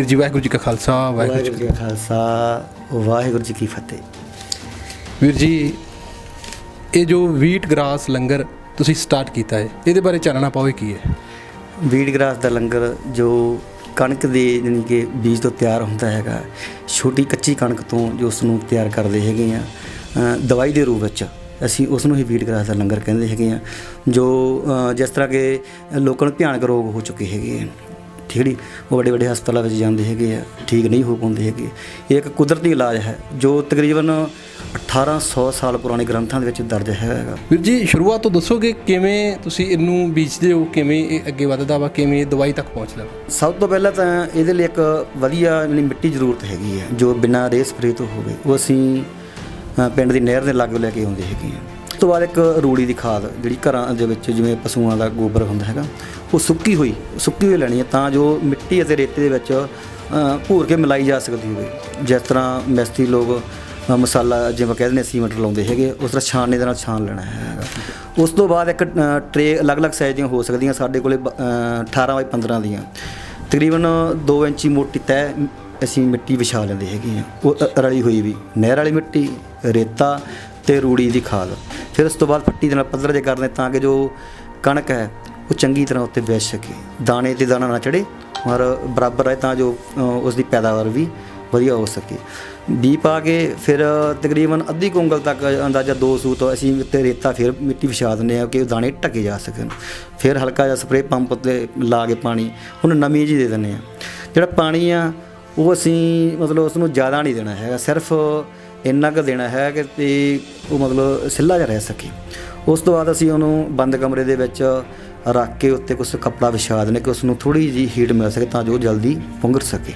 ਵੀਰ ਜੀ ਵਾਹਿਗੁਰੂ ਜੀ ਕਾ ਖਾਲਸਾ ਵਾਹਿਗੁਰੂ ਜੀ ਕਾ ਖਾਲਸਾ ਵਾਹਿਗੁਰੂ ਜੀ ਕੀ ਫਤਿਹ। ਵੀਰ ਜੀ ਇਹ ਜੋ ਵੀਟ ਗ੍ਰਾਸ ਲੰਗਰ ਤੁਸੀਂ ਸਟਾਰਟ ਕੀਤਾ ਹੈ ਇਹਦੇ ਬਾਰੇ ਚਾਨਣਾ ਪਾਓ ਕੀ ਹੈ? ਵੀਡ ਗ੍ਰਾਸ ਦਾ ਲੰਗਰ ਜੋ ਕਣਕ ਦੇ ਜਾਣੀ ਕਿ ਬੀਜ ਤੋਂ ਤਿਆਰ ਹੁੰਦਾ ਹੈਗਾ ਛੋਟੀ ਕੱਚੀ ਕਣਕ ਤੋਂ ਜੋ ਉਸ ਨੂੰ ਤਿਆਰ ਕਰਦੇ ਹੈਗੇ ਆ ਦਵਾਈ ਦੇ ਰੂਪ ਵਿੱਚ ਅਸੀਂ ਉਸ ਨੂੰ ਹੀ ਵੀਡ ਗ੍ਰਾਸ ਦਾ ਲੰਗਰ ਕਹਿੰਦੇ ਹੈਗੇ ਆ ਜੋ ਜਿਸ ਤਰ੍ਹਾਂ ਕਿ ਲੋਕਾਂ ਨੂੰ ਭਿਆਨਕ ਰੋਗ ਹੋ ਚੁੱਕੇ ਹੈਗੇ ਆ। ਠੀਕ ਨੀ ਉਹ ਵੱਡੇ ਵੱਡੇ ਹਸਪਤਾਲਾਂ ਵਿੱਚ ਜਾਂਦੇ ਹੈਗੇ ਆ ਠੀਕ ਨਹੀਂ ਹੋ ਪਾਉਂਦੇ ਹੈਗੇ। ਇਹ ਇੱਕ ਕੁਦਰਤੀ ਇਲਾਜ ਹੈ ਜੋ ਤਕਰੀਬਨ 1800 ਸਾਲ ਪੁਰਾਣੇ ਗ੍ਰੰਥਾਂ ਦੇ ਵਿੱਚ ਦਰਜ ਹੈਗਾ। ਵੀਰ ਜੀ ਸ਼ੁਰੂਆਤ ਤੋਂ ਦੱਸੋਗੇ ਕਿਵੇਂ ਤੁਸੀਂ ਇਹਨੂੰ ਬੀਜਦੇ ਹੋ ਕਿਵੇਂ ਇਹ ਅੱਗੇ ਵੱਧਦਾ ਵਾ ਕਿਵੇਂ ਇਹ ਦਵਾਈ ਤੱਕ ਪਹੁੰਚਦਾ? ਸਭ ਤੋਂ ਪਹਿਲਾਂ ਤਾਂ ਇਹਦੇ ਲਈ ਇੱਕ ਵਧੀਆ ਜਿਹੜੀ ਮਿੱਟੀ ਜ਼ਰੂਰਤ ਹੈਗੀ ਹੈ ਜੋ ਬਿਨਾਂ ਰੇ ਸਪਰੇ ਤੋਂ ਹੋਵੇ। ਉਹ ਅਸੀਂ ਪਿੰਡ ਦੀ ਨਹਿਰ ਦੇ ਲਾਗੇ ਲੈ ਕੇ ਆਉਂਦੇ ਹੈਗੇ ਆ। ਉਸ ਤੋਂ ਬਾਅਦ ਇੱਕ ਰੂੜੀ ਦੀ ਖਾਦ ਜਿਹੜੀ ਘਰਾਂ ਦੇ ਵਿੱਚ ਜਿਵੇਂ ਪਸ਼ੂਆਂ ਦਾ ਗੋਬਰ ਹੁੰਦਾ ਹੈਗਾ ਉਹ ਸੁੱਕੀ ਹੋਈ ਸੁੱਕੀ ਹੋਈ ਲੈਣੀ ਹੈ ਤਾਂ ਜੋ ਮਿੱਟੀ ਅਤੇ ਰੇਤੇ ਦੇ ਵਿੱਚ ਭੂਰ ਕੇ ਮਿਲਾਈ ਜਾ ਸਕਦੀ ਹੋਵੇ। ਜਿਸ ਤਰ੍ਹਾਂ ਮਿਸਤਰੀ ਲੋਕ ਮਸਾਲਾ ਜਿਵੇਂ ਕਹਿੰਦੇ ਨੇ ਸੀਮੈਂਟ ਲਾਉਂਦੇ ਹੈਗੇ ਉਸ ਤਰ੍ਹਾਂ ਛਾਣਨੇ ਦੇ ਨਾਲ ਛਾਣ ਲੈਣਾ ਹੈਗਾ ਉਸ ਤੋਂ ਬਾਅਦ ਇੱਕ ਟਰੇ ਅਲੱਗ-ਅਲੱਗ ਸਾਈਜ਼ ਦੀਆਂ ਹੋ ਸਕਦੀਆਂ ਸਾਡੇ ਕੋਲੇ ਬ- ਅ, 18 ਬਾਈ 15 ਦੀਆਂ। ਤਕਰੀਬਨ 2 ਇੰਚੀ ਮੋਟੀ ਤਹਿ ਅਸੀਂ ਮਿੱਟੀ ਵਿਛਾ ਲੈਂਦੇ ਹੈਗੇ ਆ ਉਹ ਰਲੀ ਹੋਈ ਵੀ ਨਹਿਰ ਵਾਲੀ ਮਿੱਟੀ ਰੇਤਾ ਤੇ ਰੂੜੀ ਦੀ ਖਾਦ। ਫਿਰ ਉਸ ਤੋਂ ਬਾਅਦ ਫੱਟੀ ਦੇ ਨਾਲ ਪੱਧਰ ਜੇ ਕਰਦੇ ਤਾਂ ਕਿ ਜੋ ਕਣਕ ਹੈ ਉਹ ਚੰਗੀ ਤਰ੍ਹਾਂ ਉੱਤੇ ਵਿਛ ਸਕੇ। ਦਾਣੇ ਤੇ ਦਾਣਾ ਨਾ ਚੜੇ ਔਰ ਬਰਾਬਰ ਰਹੇ ਤਾਂ ਜੋ ਅ, ਉਸ ਦੀ ਪੈਦਾਵਾਰ ਵੀ ਵਧੀਆ ਹੋ ਸਕੇ। ਬੀ ਪਾ ਕੇ ਫਿਰ ਤਕਰੀਬਨ ਅੱਧੀ ਕੁੰਗਲ ਉਂਗਲ ਤੱਕ ਅੰਦਾਜ਼ਾ 2 ਸੂ ਤੋਂ ਅਸੀਂ ਉੱਤੇ ਰੇਤਾ ਫਿਰ ਮਿੱਟੀ ਵਿਛਾ ਦਿੰਦੇ ਆ ਕਿ ਉਹ ਦਾਣੇ ਢੱਕੇ ਜਾ ਸਕਣ। ਫਿਰ ਹਲਕਾ ਜਿਹਾ ਸਪਰੇਅ ਪੰਪ ਤੇ ਲਾ ਕੇ ਪਾਣੀ ਉਹਨੂੰ ਨਮੀ ਜੀ ਦੇ ਦਿੰਦੇ ਆ ਜਿਹੜਾ ਪਾਣੀ ਆ ਉਹ ਅਸੀਂ ਮਤਲਬ ਉਸ ਨੂੰ ਜ਼ਿਆਦਾ ਨਹੀਂ ਦੇਣਾ ਹੈਗਾ ਸਿਰਫ ਇੰਨਾ ਕੁ ਦੇਣਾ ਹੈ ਕਿ ਤੇ ਉਹ ਮਤਲਬ ਸਿੱਲਾ ਜਿਹਾ ਰਹਿ ਸਕੇ। ਉਸ ਤੋਂ ਬਾਅਦ ਅਸੀਂ ਉਹਨੂੰ ਬੰਦ ਕਮਰੇ ਦੇ ਵਿੱਚ ਰੱਖ ਕੇ ਉੱਤੇ ਕੁਝ ਕੱਪੜਾ ਵਿਛਾ ਦੇਣੇ ਕਿ ਉਸ ਨੂੰ ਥੋੜੀ ਜਿਹੀ ਹੀਟ ਮਿਲ ਸਕੇ ਤਾਂ ਜੋ ਜਲਦੀ ਪੁੰਗਰ ਸਕੇ।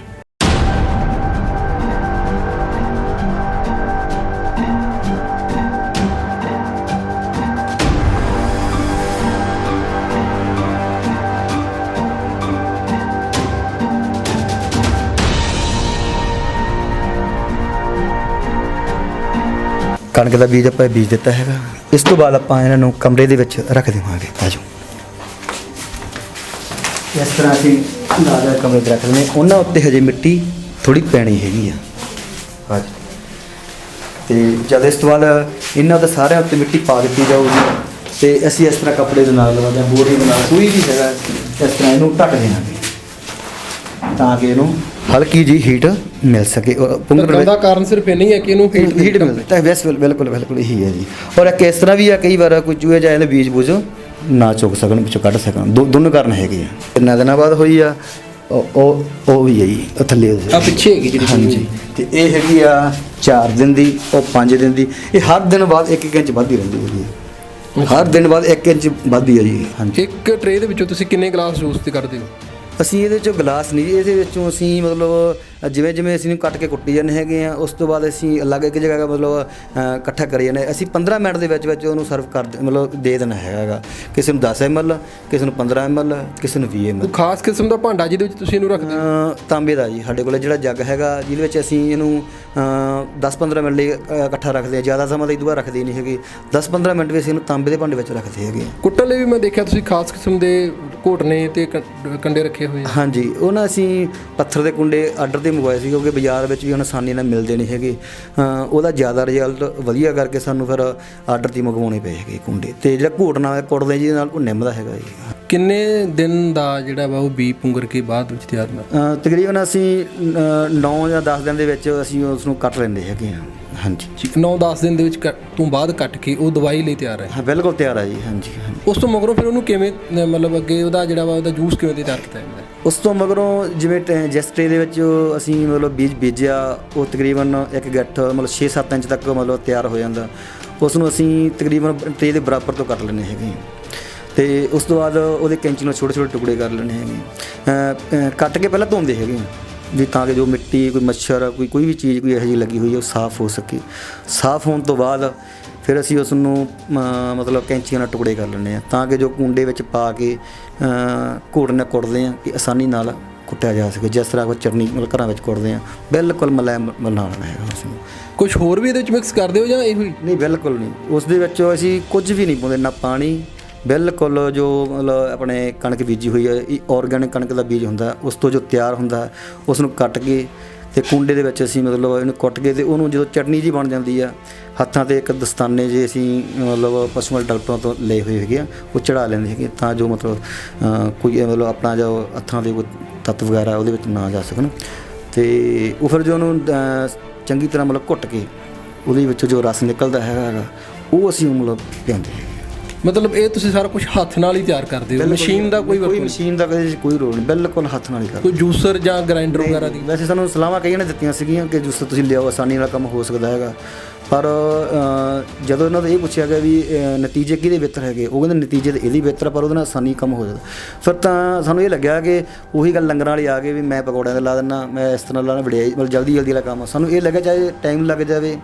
ਕਣਕ ਦਾ ਬੀਜ ਆਪਾਂ ਬੀਜ ਦਿੱਤਾ ਹੈਗਾ। ਇਸ ਤੋਂ ਬਾਅਦ ਆਪਾਂ ਇਹਨਾਂ ਨੂੰ ਕਮਰੇ ਦੇ ਵਿੱਚ ਰੱਖ ਦੇਵਾਂਗੇ। ਆਜੋ ਇਸ ਤਰ੍ਹਾਂ ਅਸੀਂ ਲਾਜ਼ਾ ਕਮਰੇ 'ਚ ਰੱਖ ਹਾਂ। ਉਹਨਾਂ ਉੱਤੇ ਹਜੇ ਮਿੱਟੀ ਥੋੜੀ ਪੈਣੀ ਹੈਗੀ ਆ। ਆਜੋ ਤੇ ਜਦ ਇਸ ਤੋਂ ਬਾਅਦ ਇਹਨਾਂ ਦੇ ਸਾਰਿਆਂ ਉੱਤੇ ਮਿੱਟੀ ਪਾ ਦਿੱਤੀ ਜਾਊਗੀ ਤੇ ਅਸੀਂ ਇਸ ਤਰ੍ਹਾਂ ਕੱਪੜੇ ਦੇ ਨਾਲ ਜਾਂ ਬੋਰੀ ਦੇ ਨਾਲ ਕੋਈ ਵੀ ਹੈਗਾ ਇਸ ਤਰ੍ਹਾਂ ਇਹਨੂੰ ਢੱਕ ਦੇਵਾਂਗੇ। ਤਾਂ ਕਿ ਇਹਨੂੰ ਹਲਕੀ ਜੀ ਹੀਟ ਮਿਲ ਸਕੇ। ਔਰ ਪੁੰਗਰ ਦਾ ਕਾਰਨ ਸਿਰਫ ਇਹ ਨਹੀਂ ਹੈ ਕਿ ਇਹਨੂੰ ਹੀਟ ਹੀਟ ਮਿਲਦਾ ਤਾਂ ਵੈਸ ਬਿਲਕੁਲ ਬਿਲਕੁਲ ਇਹੀ ਹੈ ਜੀ। ਔਰ ਇੱਕ ਇਸ ਤਰ੍ਹਾਂ ਵੀ ਆ ਕਈ ਵਾਰ ਕੋਈ ਚੂਹੇ ਜਾਏ ਨੇ ਬੀਜ ਬੂਝ ਨਾ ਚੁੱਕ ਸਕਣ ਵਿੱਚੋਂ ਕੱਢ ਸਕਣ। ਦੋ ਦੋਨੋਂ ਕਾਰਨ ਹੈਗੇ ਆ। ਕਿੰਨਾ ਦਿਨਾਂ ਬਾਅਦ ਹੋਈ ਆ? ਉਹ ਉਹ ਉਹ ਵੀ ਹੈ ਜੀ ਉਹ ਥੱਲੇ ਆ ਪਿੱਛੇ ਹੈਗੀ ਜਿਹੜੀ ਹਾਂਜੀ। ਤੇ ਇਹ ਹੈਗੀ ਆ 4 ਦਿਨ ਦੀ ਉਹ 5 ਦਿਨ ਦੀ। ਇਹ ਹਰ ਦਿਨ ਬਾਅਦ 1 ਇੰਚ ਵੱਧਦੀ ਰਹਿੰਦੀ ਹੈਗੀ ਆ। ਹਰ ਦਿਨ ਬਾਅਦ 1 ਇੰਚ ਵੱਧਦੀ ਹੈ ਜੀ। ਹਾਂਜੀ। ਇੱਕ ਟਰੇ ਦੇ ਵਿੱਚੋਂ ਤੁਸੀਂ ਕਿੰਨੇ ਗਲਾਸ ਜੂਸ ਦੇ ਕੱਢਦੇ ਹੋ? ਅਸੀਂ ਇਹਦੇ ਵਿੱਚੋਂ ਗਲਾਸ ਨਹੀਂ ਇਹਦੇ ਵਿੱਚੋਂ ਅਸੀਂ ਮਤਲਬ ਜਿਵੇਂ ਜਿਵੇਂ ਅਸੀਂ ਇਹਨੂੰ ਕੱਟ ਕੇ ਕੁੱਟੀ ਜਾਂਦੇ ਹੈਗੇ ਆ ਉਸ ਤੋਂ ਬਾਅਦ ਅਸੀਂ ਅਲੱਗ ਇੱਕ ਜਗ੍ਹਾ ਮਤਲਬ ਇਕੱਠਾ ਕਰੀ ਜਾਂਦੇ ਅਸੀਂ 15 ਮਿੰਟ ਦੇ ਵਿੱਚ ਵਿੱਚ ਉਹਨੂੰ ਸਰਵ ਕਰ ਮਤਲਬ ਦੇ ਦੇਣਾ ਹੈਗਾ। ਕਿਸੇ ਨੂੰ 10 ml ਕਿਸੇ ਨੂੰ 15 ml ਕਿਸੇ ਨੂੰ 20 ml ਖਾਸ ਕਿਸਮ ਦਾ ਭਾਂਡਾ ਜਿਹਦੇ ਵਿੱਚ ਤੁਸੀਂ ਇਹਨੂੰ ਰੱਖਦੇ ਹੋ? ਤਾਂਬੇ ਦਾ ਜੀ ਸਾਡੇ ਕੋਲ ਜਿਹੜਾ ਜੱਗ ਹੈਗਾ ਜਿਹਦੇ ਵਿੱਚ ਅਸੀਂ ਇਹਨੂੰ 10-15 ਮਿੰਟ ਲਈ ਇਕੱਠਾ ਰੱਖਦੇ ਆ ਜ਼ਿਆਦਾ ਸਮਾਂ ਲਈ ਦੁਬਾਰਾ ਰੱਖਦੇ ਨਹੀਂ ਹੈਗੇ। 10-15 ਮਿੰਟ ਵੀ ਅਸੀਂ ਇਹਨੂੰ ਤਾਂਬੇ ਦੇ ਭਾਂਡੇ ਵਿੱਚ ਰੱਖਦੇ ਹੈਗੇ ਕੁੱਟਣ ਲਈ ਵੀ ਮੈਂ ਦੇਖਿਆ ਤੁਸੀਂ ਖਾਸ ਕਿਸਮ ਦੇ ਘੋਟਨੇ ਤੇ ਕੰਡੇ ਰੱਖੇ ਹੋਏ ਆ? ਹਾਂਜੀ ਉਹ ਨਾ ਅਸੀਂ ਪੱਥਰ ਦੇ ਕੁੰਡੇ ਆਰਡਰ ਤੇ ਮੰਗਵਾਏ ਸੀ ਕਿਉਂਕਿ ਬਾਜ਼ਾਰ ਵਿੱਚ ਵੀ ਹੁਣ ਆਸਾਨੀ ਨਾਲ ਮਿਲਦੇ ਨਹੀਂ ਹੈਗੇ। ਉਹਦਾ ਜ਼ਿਆਦਾ ਰਿਜ਼ਲਟ ਵਧੀਆ ਕਰਕੇ ਸਾਨੂੰ ਫਿਰ ਆਰਡਰ ਤੇ ਮੰਗਵਾਉਣੇ ਪਏ ਹੈਗੇ ਕੁੰਡੇ। ਤੇ ਜਿਹੜਾ ਘੋਟਣਾ ਕੁੱਟਦੇ ਜਿਹਦੇ ਨਾਲ ਉਹ ਨਿੰਮ ਦਾ ਹੈਗਾ ਜੀ। ਕਿੰਨੇ ਦਿਨ ਦਾ ਜਿਹੜਾ ਵਾ ਉਹ ਬੀ ਪੁੰਗਰ ਕੇ ਬਾਅਦ ਵਿੱਚ ਤਿਆਰ ਹੁੰਦਾ? ਤਕਰੀਬਨ ਅਸੀਂ 9 ਜਾਂ 10 ਦਿਨ ਦੇ ਵਿੱਚ ਅਸੀਂ ਉਸ ਨੂੰ ਕੱਟ ਲੈਂਦੇ ਹੈਗੇ ਹਾਂ। ਹਾਂਜੀ। 9-10 ਦਿਨ ਦੇ ਵਿੱਚ ਕੱਟ- ਤੋਂ ਬਾਅਦ ਕੱਟ ਕੇ ਉਹ ਦਵਾਈ ਲਈ ਤਿਆਰ ਹੈ। ਹਾਂ ਬਿਲਕੁਲ ਤਿਆਰ ਹੈ ਜੀ ਹਾਂਜੀ ਹਾਂਜੀ। ਉਸ ਤੋਂ ਮਗਰੋਂ ਫਿਰ ਉਹਨੂੰ ਕਿਵੇਂ ਮਤਲਬ ਅੱਗੇ ਉਹਦਾ ਜਿਹੜਾ ਵਾ ਉਹਦਾ ਜੂਸ ਕਿਵੇਂ ਦੇ ਤਿਆਰ ਕੀਤਾ ਜਾਂਦਾ ਹੈ? ਉਸ ਤੋਂ ਮਗਰੋਂ ਜਿਵੇਂ ਟ- ਜਿਸ ਟਰੇ ਦੇ ਵਿੱਚ ਅਸੀਂ ਮਤਲਬ ਬੀਜ ਬੀਜਿਆ ਉਹ ਤਕਰੀਬਨ ਇੱਕ ਗੱਠ ਮਤਲਬ 6-7 ਇੰਚ ਤੱਕ ਮਤਲਬ ਤਿਆਰ ਹੋ ਜਾਂਦਾ। ਉਸ ਨੂੰ ਅਸੀਂ ਤਕਰੀਬਨ ਟਰੇ ਦੇ ਬਰਾਬਰ ਤੋਂ ਕੱਟ ਲੈਂਦੇ ਹੈਗੇ ਹਾਂ। ਤੇ ਉਸ ਤੋਂ ਬਾਅਦ ਉਹਦੇ ਕੈਂਚੀ ਨਾਲ ਛੋਟੇ ਛੋਟੇ ਟੁਕੜੇ ਕਰ ਲੈਣੇ ਹੈਗੇ ਕੱਟ ਕੇ ਪਹਿਲਾਂ ਧੋਂਦੇ ਹੈਗੇ ਹਾਂ। ਵੀ ਤਾਂ ਕਿ ਜੋ ਮਿੱਟੀ ਕੋਈ ਮੱਛਰ ਕੋਈ ਕੋਈ ਵੀ ਚੀਜ਼ ਕੋਈ ਇਹੋ ਜਿਹੀ ਲੱਗੀ ਹੋਈ ਹੈ ਉਹ ਸਾਫ਼ ਹੋ ਸਕੇ। ਸਾਫ਼ ਹੋਣ ਤੋਂ ਬਾਅਦ ਫਿਰ ਅਸੀਂ ਉਸ ਨੂੰ ਮਤਲਬ ਕੈਂਚੀਆਂ ਨਾਲ ਟੁਕੜੇ ਕਰ ਲੈਂਦੇ ਆ ਤਾਂ ਕਿ ਜੋ ਕੁੰਡੇ ਵਿੱਚ ਪਾ ਕੇ ਘੋੜ ਨਾਲ ਕੁੱਟਦੇ ਆ ਕਿ ਆਸਾਨੀ ਨਾਲ ਕੁੱਟਿਆ ਜਾ ਸਕੇ। ਜਿਸ ਤਰ੍ਹਾਂ ਕੋਈ ਚਟਨੀ ਮਤਲਬ ਘਰਾਂ ਵਿੱਚ ਕੁੱਟਦੇ ਆ ਬਿਲਕੁਲ ਮਲਾਇਮ ਬਣਾ ਲੈਣਾ ਹੈਗਾ ਉਸ ਨੂੰ। ਕੁਝ ਹੋਰ ਵੀ ਇਹਦੇ ਵਿੱਚ ਮਿਕਸ ਕਰਦੇ ਹੋ ਜਾਂ ਇਹੋ? ਹੀ ਨਹੀਂ ਬਿਲਕੁਲ ਨਹੀਂ। ਉਸ ਦੇ ਵਿੱਚ ਅਸੀਂ ਕੁਝ ਵੀ ਨਹੀਂ ਪਾਉਂਦੇ ਨਾ ਪਾਣੀ ਬਿਲਕੁਲ ਜੋ ਮਤਲਬ ਆਪਣੇ ਕਣਕ ਬੀਜੀ ਹੋਈ ਹੈ, ਇਹ ਆਰਗੈਨਿਕ ਕਣਕ ਦਾ ਬੀਜ ਹੁੰਦਾ, ਉਸ ਤੋਂ ਜੋ ਤਿਆਰ ਹੁੰਦਾ ਉਸ ਨੂੰ ਕੱਟ ਕੇ ਤੇ ਕੁੰਡੇ ਦੇ ਵਿੱਚ ਅਸੀਂ ਮਤਲਬ ਇਹਨੂੰ ਕੁੱਟ ਕੇ ਤੇ ਉਹਨੂੰ ਜਦੋਂ ਚਟਨੀ ਜੀ ਬਣ ਜਾਂਦੀ ਆ, ਹੱਥਾਂ ਤੇ ਇੱਕ ਦਸਤਾਨੇ ਜੇ ਅਸੀਂ, ਮਤਲਬ ਪਸ਼ੂਆਂ ਡਾਕਟਰਾਂ ਤੋਂ ਲਏ ਹੋਏ ਹੈਗੇ ਆ, ਉਹ ਚੜਾ ਲੈਂਦੇ ਹੈਗੇ ਤਾਂ ਜੋ ਮਤਲਬ ਕੋਈ ਮਤਲਬ ਆਪਣਾ ਜੋ ਹੱਥਾਂ ਦੇ ਕੋਈ ਤੱਤ ਵਗੈਰਾ ਉਹਦੇ ਵਿੱਚ ਨਾ ਜਾ ਸਕਣ। ਤੇ ਉਹ ਫਿਰ ਜੋ ਉਹਨੂੰ ਚੰਗੀ ਤਰ੍ਹਾਂ ਮਤਲਬ ਕੁੱਟ ਕੇ ਉਹਦੇ ਵਿੱਚੋਂ ਜੋ ਰਸ ਨਿਕਲਦਾ ਹੈਗਾ ਹੈਗਾ ਉਹ ਅਸੀਂ ਮਤਲਬ ਪਿਆਉਂਦੇ ਹੈਗੇ। ਮਤਲਬ ਇਹ ਤੁਸੀਂ ਸਾਰਾ ਕੁਝ ਹੱਥ ਨਾਲ ਹੀ ਤਿਆਰ ਕਰਦੇ ਹੋ ਮਸ਼ੀਨ ਦਾ ਕੋਈ ਕੋਈ ਮਸ਼ੀਨ ਦਾ ਕੋਈ ਕੋਈ ਰੋਲ ਨਹੀਂ ਬਿਲਕੁਲ ਹੱਥ ਨਾਲ ਹੀ ਕਰਦੇ। ਕੋਈ ਜੂਸਰ ਜਾਂ ਗ੍ਰਾਈਂਡਰ ਵਗੈਰਾ ਦੀ? ਵੈਸੇ ਸਾਨੂੰ ਸਲਾਹਾਂ ਕਈਆਂ ਨੇ ਦਿੱਤੀਆਂ ਸੀਗੀਆਂ ਕਿ ਜਿਸ ਤੋਂ ਤੁਸੀਂ ਲਿਆਓ ਆਸਾਨੀ ਨਾਲ ਕੰਮ ਹੋ ਸਕਦਾ ਹੈਗਾ। ਪਰ ਜਦੋਂ ਇਹਨਾਂ ਤੋਂ ਇਹ ਪੁੱਛਿਆ ਗਿਆ ਵੀ ਨਤੀਜੇ ਕਿਹਦੇ ਬਿਹਤਰ ਹੈਗੇ ਉਹ ਕਹਿੰਦੇ ਨਤੀਜੇ ਤਾਂ ਇਹਦੀ ਬਿਹਤਰ ਪਰ ਉਹਦੇ ਨਾਲ ਆਸਾਨੀ ਕੰਮ ਹੋ ਜਾਂਦਾ। ਫਿਰ ਤਾਂ ਸਾਨੂੰ ਇਹ ਲੱਗਿਆ ਕਿ ਉਹੀ ਗੱਲ ਲੰਗਰਾਂ ਵਾਲੀ ਆ ਗਈ ਵੀ ਮੈਂ ਪਕੌੜਿਆਂ ਦੇ ਲਾ ਦਿੰਦਾ ਮੈਂ ਇਸ ਤਰ੍ਹਾਂ ਲਾ ਵੜਿਆਈ ਮਤਲਬ ਜਲਦੀ ਜਲਦੀ ਵਾਲਾ ਕੰਮ। ਸਾਨੂੰ ਇਹ ਲੱਗਿਆ ਚਾਹੇ ਟਾਈਮ ਲੱਗ ਜਾਵੇ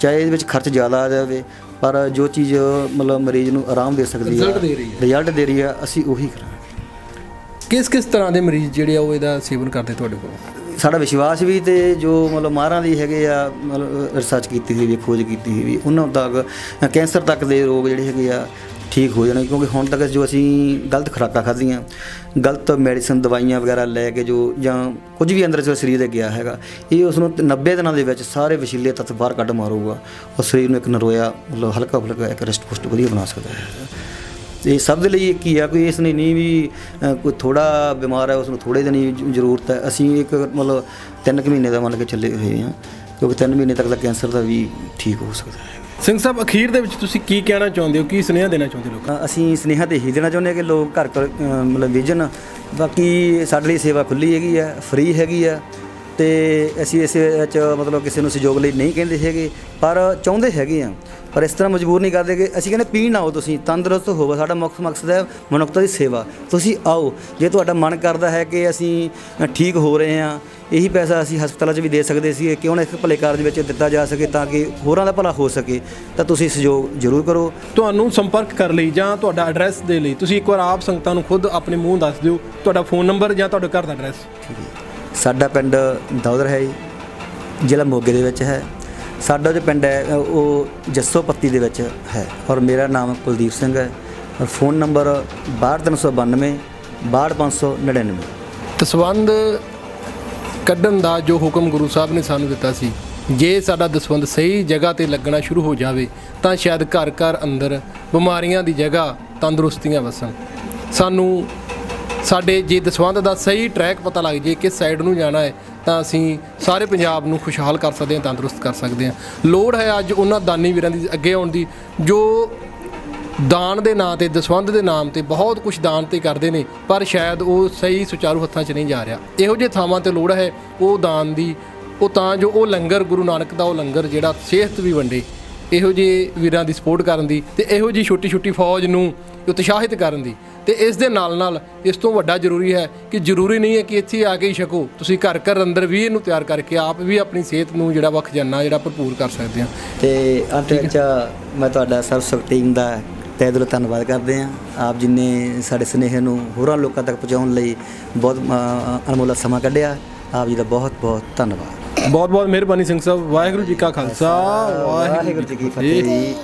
ਚਾਹੇ ਇਹਦੇ ਵਿੱਚ ਖਰਚ ਜ਼ਿਆਦਾ ਆ ਜਾਵੇ ਪਰ ਜੋ ਚੀਜ਼ ਮਤਲਬ ਮਰੀਜ਼ ਨੂੰ ਆਰਾਮ ਦੇ ਸਕਦੀ ਹੈ Result ਦੇ ਰਹੀ ਹੈ। ਰਿਜ਼ਲਟ ਦੇ ਰਹੀ ਹੈ ਅਸੀਂ ਉਹੀ ਕਰਾਂਗੇ ਕਿਸ ਕਿਸ ਤਰ੍ਹਾਂ ਦੇ ਮਰੀਜ਼ ਜਿਹੜੇ ਆ ਉਹ ਇਹਦਾ ਸੇਵਨ ਕਰਦੇ ਤੁਹਾਡੇ ਕੋਲ ਸਾਡਾ ਵਿਸ਼ਵਾਸ ਵੀ ਤੇ ਜੋ ਮਤਲਬ ਮਾਹਰਾਂ ਦੀ ਹੈਗੇ ਆ ਮਤਲਬ ਰਿਸਰਚ ਕੀਤੀ ਹੋਈ ਵੀ ਖੋਜ ਕੀਤੀ ਹੋਈ ਵੀ ਉਹਨਾਂ ਤੱਕ ਕੈਂਸਰ ਤੱਕ ਦੇ ਰੋਗ ਜਿਹੜੇ ਹੈਗੇ ਆ ਠੀਕ ਹੋ ਜਾਣਾ ਕਿਉਂਕਿ ਹੁਣ ਤੱਕ ਜੋ ਅਸੀਂ ਗਲਤ ਖੁਰਾਕਾਂ ਖਾਧੀਆਂ, ਗਲਤ ਮੈਡੀਸਨ ਦਵਾਈਆਂ ਵਗੈਰਾ ਲੈ ਕੇ ਜੋ ਜਾਂ ਕੁਝ ਵੀ ਅੰਦਰ ਜੋ ਸਰੀਰ ਦੇ ਗਿਆ ਹੈਗਾ, ਇਹ ਉਸ ਨੂੰ 90 ਦਿਨਾਂ ਦੇ ਵਿੱਚ ਸਾਰੇ ਵਸੀਲੇ ਤੱਤ ਬਾਹਰ ਕੱਢ ਮਾਰੂਗਾ। ਉਹ ਸਰੀਰ ਨੂੰ ਇੱਕ ਨਰੋਇਆ, ਮਤਲਬ ਹਲਕਾ ਫੁਲਕਾ ਇੱਕ ਰੈਸਟ ਪੁਸ਼ਟ ਵਧੀਆ ਬਣਾ ਸਕਦਾ ਹੈ। ਇਹ ਸਭ ਦੇ ਲਈ ਇੱਕ ਹੀ ਆ, ਕੋਈ ਇਸ ਨੇ ਨਹੀਂ ਵੀ ਕੋਈ ਥੋੜਾ ਬਿਮਾਰ ਹੈ ਉਸ ਨੂੰ ਥੋੜੇ ਦਿਨ ਹੀ ਜ਼ਰੂਰਤ ਹੈ। ਅਸੀਂ ਇੱਕ ਮਤਲਬ ਤਿੰਨ ਕੁ ਮਹੀਨੇ ਦਾ ਮੰਨ ਕੇ ਚੱਲੇ ਹੋਏ ਹਾਂ, ਕਿਉਂਕਿ ਤਿੰਨ ਮਹੀਨੇ ਤੱਕ ਦਾ ਕੈਂਸਰ ਦਾ ਵੀ ਠੀਕ ਹੋ ਸਕਦਾ ਹੈ। ਸਿੰਘ ਸਾਹਿਬ ਅਖੀਰ ਦੇ ਵਿੱਚ ਤੁਸੀਂ ਕੀ ਕਹਿਣਾ ਚਾਹੁੰਦੇ ਹੋ? ਕੀ ਸੁਨੇਹਾ ਦੇਣਾ ਚਾਹੁੰਦੇ ਹੋ ਲੋਕਾਂ ਅਸੀਂ ਸਨੇਹਾ ਤੇ ਹੀ ਦੇਣਾ ਚਾਹੁੰਦੇ ਹਾਂ ਕਿ ਲੋਕ ਘਰ ਘਰ ਅ, ਮਤਲਬ ਵਿਜਨ। ਬਾਕੀ ਸਾਡੇ ਲਈ ਸੇਵਾ ਖੁੱਲੀ ਹੈਗੀ ਆ ਫ੍ਰੀ ਹੈਗੀ ਆ ਤੇ ਅਸੀਂ ਇਸ ਵਿੱਚ ਮਤਲਬ ਕਿਸੇ ਨੂੰ ਸਹਿਯੋਗ ਲਈ ਨਹੀਂ ਕਹਿੰਦੇ ਹੈਗੇ ਪਰ ਚਾਹੁੰਦੇ ਹੈਗੇ ਆ। ਪਰ ਇਸ ਤਰ੍ਹਾਂ ਮਜਬੂਰ ਨਹੀਂ ਕਰਦੇ ਕਿ ਅਸੀਂ ਕਹਿੰਦੇ ਪੀਣ ਆਓ ਤੁਸੀਂ ਤੰਦਰੁਸਤ ਹੋਵੋ ਸਾਡਾ ਮੁੱਖ ਮਕਸਦ ਹੈ ਮਨੁੱਖਤਾ ਦੀ ਸੇਵਾ। ਤੁਸੀਂ ਆਓ ਜੇ ਤੁਹਾਡਾ ਮਨ ਕਰਦਾ ਹੈ ਕਿ ਅਸੀਂ ਠੀਕ ਹੋ ਰਹੇ ਹਾਂ ਇਹੀ ਪੈਸਾ ਅਸੀਂ ਹਸਪਤਾਲਾਂ 'ਚ ਵੀ ਦੇ ਸਕਦੇ ਸੀ ਕਿਉਂ ਨਾ ਇਸ ਭਲੇ ਕਾਰਜ ਵਿੱਚ ਦਿੱਤਾ ਜਾ ਸਕੇ ਤਾਂ ਕਿ ਹੋਰਾਂ ਦਾ ਭਲਾ ਹੋ ਸਕੇ ਤਾਂ ਤੁਸੀਂ ਸਹਿਯੋਗ ਜ਼ਰੂਰ ਕਰੋ। ਤੁਹਾਨੂੰ ਸੰਪਰਕ ਕਰ ਲਈ ਜਾਂ ਤੁਹਾਡਾ ਐਡਰੈਸ ਦੇ ਲਈ ਤੁਸੀਂ ਇੱਕ ਵਾਰ ਆਪ ਸੰਗਤਾਂ ਨੂੰ ਖੁਦ ਆਪਣੇ ਮੂੰਹ ਦੱਸ ਦਿਓ ਤੁਹਾਡਾ ਫੋਨ ਨੰਬਰ ਜਾਂ ਤੁਹਾਡੇ ਘਰ ਦਾ ਐਡਰੈਸ। ਸਾਡਾ ਪਿੰਡ ਦੌਦਰ ਹੈ ਜੀ, ਜ਼ਿਲ੍ਹਾ ਮੋਗੇ ਦੇ ਵਿੱਚ ਹੈ। ਸਾਡਾ ਜੋ ਪਿੰਡ ਹੈ, ਉਹ ਜੱਸੋ ਪੱਤੀ ਦੇ ਵਿੱਚ ਹੈ ਔਰ ਮੇਰਾ ਨਾਮ ਕੁਲਦੀਪ ਸਿੰਘ ਹੈ ਔਰ ਫੋਨ ਨੰਬਰ 62392 62599 ਦਸਵੰਦ ਕੱਢਣ ਦਾ ਜੋ ਹੁਕਮ ਗੁਰੂ ਸਾਹਿਬ ਨੇ ਸਾਨੂੰ ਦਿੱਤਾ ਸੀ, ਜੇ ਸਾਡਾ ਦਸਵੰਦ ਸਹੀ ਜਗ੍ਹਾ ਤੇ ਲੱਗਣਾ ਸ਼ੁਰੂ ਹੋ ਜਾਵੇ, ਤਾਂ ਸ਼ਾਇਦ ਘਰ ਘਰ ਅੰਦਰ ਬਿਮਾਰੀਆਂ ਦੀ ਜਗ੍ਹਾ ਤੰਦਰੁਸਤੀਆਂ ਵਸਣ। ਸਾਨੂੰ ਸਾਡੇ ਜੇ ਦਸਵੰਦ ਦਾ ਸਹੀ ਟਰੈਕ ਪਤਾ ਲੱਗ ਜੇ ਕਿਸ ਸਾਈਡ ਨੂੰ ਜਾਣਾ ਹੈ, ਤਾਂ ਅਸੀਂ ਸਾਰੇ ਪੰਜਾਬ ਨੂੰ ਖੁਸ਼ਹਾਲ ਕਰ ਸਕਦੇ ਹਾਂ, ਤੰਦਰੁਸਤ ਕਰ ਸਕਦੇ ਹਾਂ। ਲੋੜ ਹੈ ਅੱਜ ਉਹਨਾਂ ਦਾਨੀ ਵੀਰਾਂ ਦੀ ਅੱਗੇ ਆਉਣ ਦੀ, ਜੋ ਦਾਨ ਦੇ ਨਾਂ ਤੇ, ਦਸਵੰਧ ਦੇ ਨਾਮ ਤੇ ਬਹੁਤ ਕੁਝ ਦਾਨ ਤੇ ਕਰਦੇ ਨੇ, ਪਰ ਸ਼ਾਇਦ ਉਹ ਸਹੀ ਸੁਚਾਰੂ ਹੱਥਾਂ 'ਚ ਨਹੀਂ ਜਾ ਰਿਹਾ। ਇਹੋ ਜਿਹੇ ਥਾਵਾਂ ਤੇ ਲੋੜ ਹੈ ਉਹ ਦਾਨ ਦੀ, ਉਹ ਤਾਂ ਜੋ ਉਹ ਲੰਗਰ, ਗੁਰੂ ਨਾਨਕ ਦਾ ਉਹ ਲੰਗਰ ਜਿਹੜਾ ਸਿਹਤ ਵੀ ਵੰਡੇ, ਇਹੋ ਜਿਹੇ ਵੀਰਾਂ ਦੀ ਸਪੋਰਟ ਕਰਨ ਦੀ ਤੇ ਇਹੋ ਜਿਹੀ ਛੋਟੀ ਛੋਟੀ ਫੌਜ ਨੂੰ ਉਤਸ਼ਾਹਿਤ ਕਰਨ ਦੀ ਤੇ ਇਸ ਦੇ ਨਾਲ ਨਾਲ ਇਸ ਤੋਂ ਵੱਡਾ ਜ਼ਰੂਰੀ ਹੈ ਕਿ ਜ਼ਰੂਰੀ ਨਹੀਂ ਹੈ ਕਿ ਇੱਥੇ ਆ ਕੇ ਹੀ ਛਕੋ। ਤੁਸੀਂ ਘਰ ਘਰ ਅੰਦਰ ਵੀ ਇਹਨੂੰ ਤਿਆਰ ਕਰਕੇ ਆਪ ਵੀ ਆਪਣੀ ਸਿਹਤ ਨੂੰ ਜਿਹੜਾ ਵਾ ਖਜ਼ਾਨਾ ਜਿਹੜਾ ਭਰਪੂਰ ਕਰ ਸਕਦੇ ਆ ਤੇ ਅੰਤ ਵਿੱਚ ਮੈਂ ਤੁਹਾਡਾ ਸਰਵ ਸੁਖ ਟੀਮ ਦਾ ਤਹਿ ਦਿਲੋਂ ਧੰਨਵਾਦ ਕਰਦੇ ਹਾਂ। ਆਪ ਜਿਨੇ ਸਾਡੇ ਸੁਨੇਹੇ ਨੂੰ ਹੋਰਾਂ ਲੋਕਾਂ ਤੱਕ ਪਹੁੰਚਾਉਣ ਲਈ ਬਹੁਤ ਅਨਮੋਲਾ ਸਮਾਂ ਕੱਢਿਆ। ਆਪ ਜੀ ਦਾ ਬਹੁਤ ਬਹੁਤ ਧੰਨਵਾਦ। ਬਹੁਤ ਬਹੁਤ ਮਿਹਰਬਾਨੀ ਸਿੰਘ ਸਾਹਿਬ। ਵਾਹਿਗੁਰੂ ਜੀ ਕਾ ਖਾਲਸਾ। ਵਾਹਿਗੁਰੂ ਜੀ ਕੀ ਫਤਿਹ।